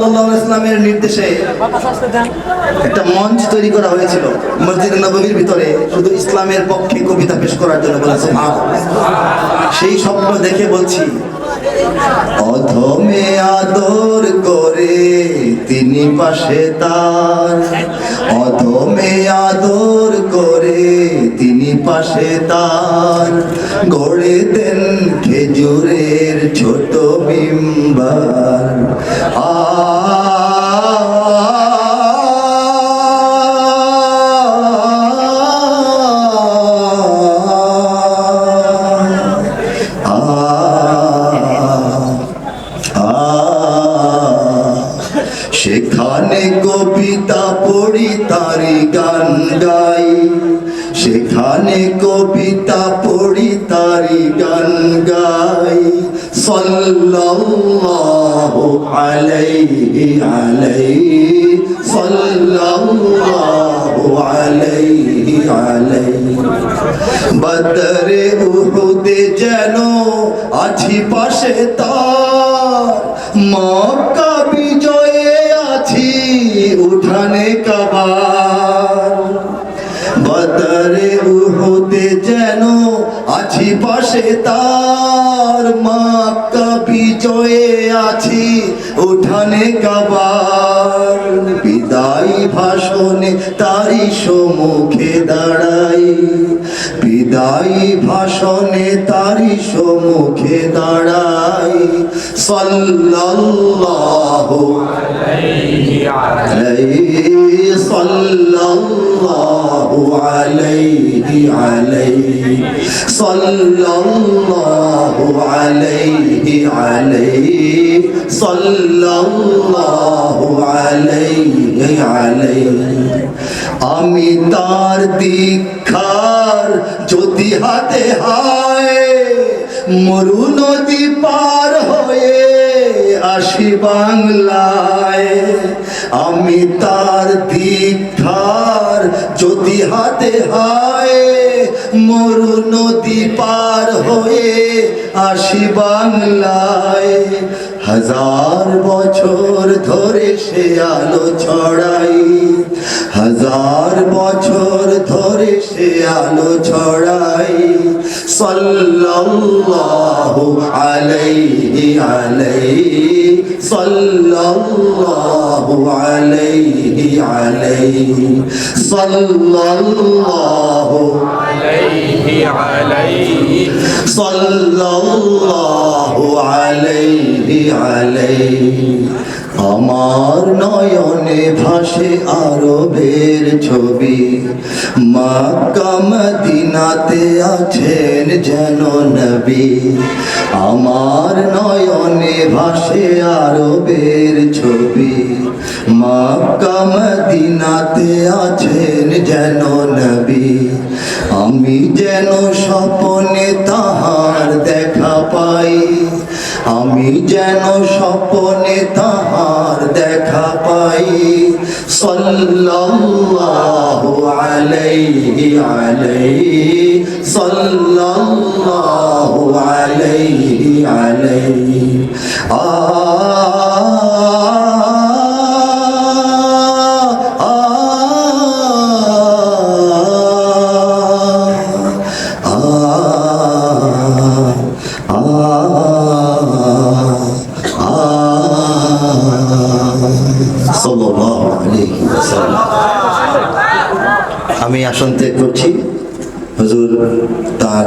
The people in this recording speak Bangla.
সাল্লাহ ইসলামের নির্দেশে একটা মঞ্চ তৈরি করা হয়েছিল। মসজিদ নবমীর ভিতরে শুধু ইসলামের পক্ষে কবিতা পেশ করার জন্য বলেছে সেই স্বপ্ন দেখে বলছি, অধমে আদর করে তিনি পাশে তার। অধমে আদর করে তিনি পাশে তার। গড়ে দেন খেজুরের ছোট বিম্বার। কবিতা পড়ি তারি গান গাই সেখানে কবিতা পড়ি তারি গান গাই সাল্লাল্লাহু আলাইহি আলাইহি, সাল্লাল্লাহু আলাইহি আলাইহি। বদরে উহুদে যেন আছি পাশে তার, মক্কা উঠানে কাবার বদরে উহুদে যেন আছি পাশে তার মক্কা বিজয়ে আছি উঠানে কাবার ভাষণে তারি সম্মুখে দাঁড়াই। বিদায়ী ভাষণে তারি সম্মুখে দাঁড়াই। সাল্লাল্লাহু আলাইহি সাল্লাল্লাহু আলাইহি আলাইহি, সাল্লাল্লাহু আলাইহি আলাইহি। আমি তার দীক্ষার যদি হাতে হয়, মরু নদী পার হয়ে আসি বাংলায়। আমি তার দীক্ষার যদি হাতে হয়, মরু নদী পার হয়ে আসি বাংলায়। হাজার বছর ধরে সে আলো ছড়াই। হাজার বছর ধরে সে আলো ছড়াই। صلى الله عليه عليه صلى الله عليه عليه صلى الله عليه عليه صلى الله عليه عليه আমার নয়নে ভাসে আরবের ছবি। মদিনাতে আছেন যেন নবী। আমার নয়নে ভাসে আরবের ছবি। মদিনাতে আছেন যেন নবী। আমি যেন স্বপনে তাহার দেখা পাই। আমি যেন স্বপনে তাহার দেখা পাই। সাল্লাল্লাহু আলাইহি আলাইহি সাল্লাল্লাহু আলাইহি আলাইহি। আ আমি আসন ত্যাগ করছি। হুজুর তার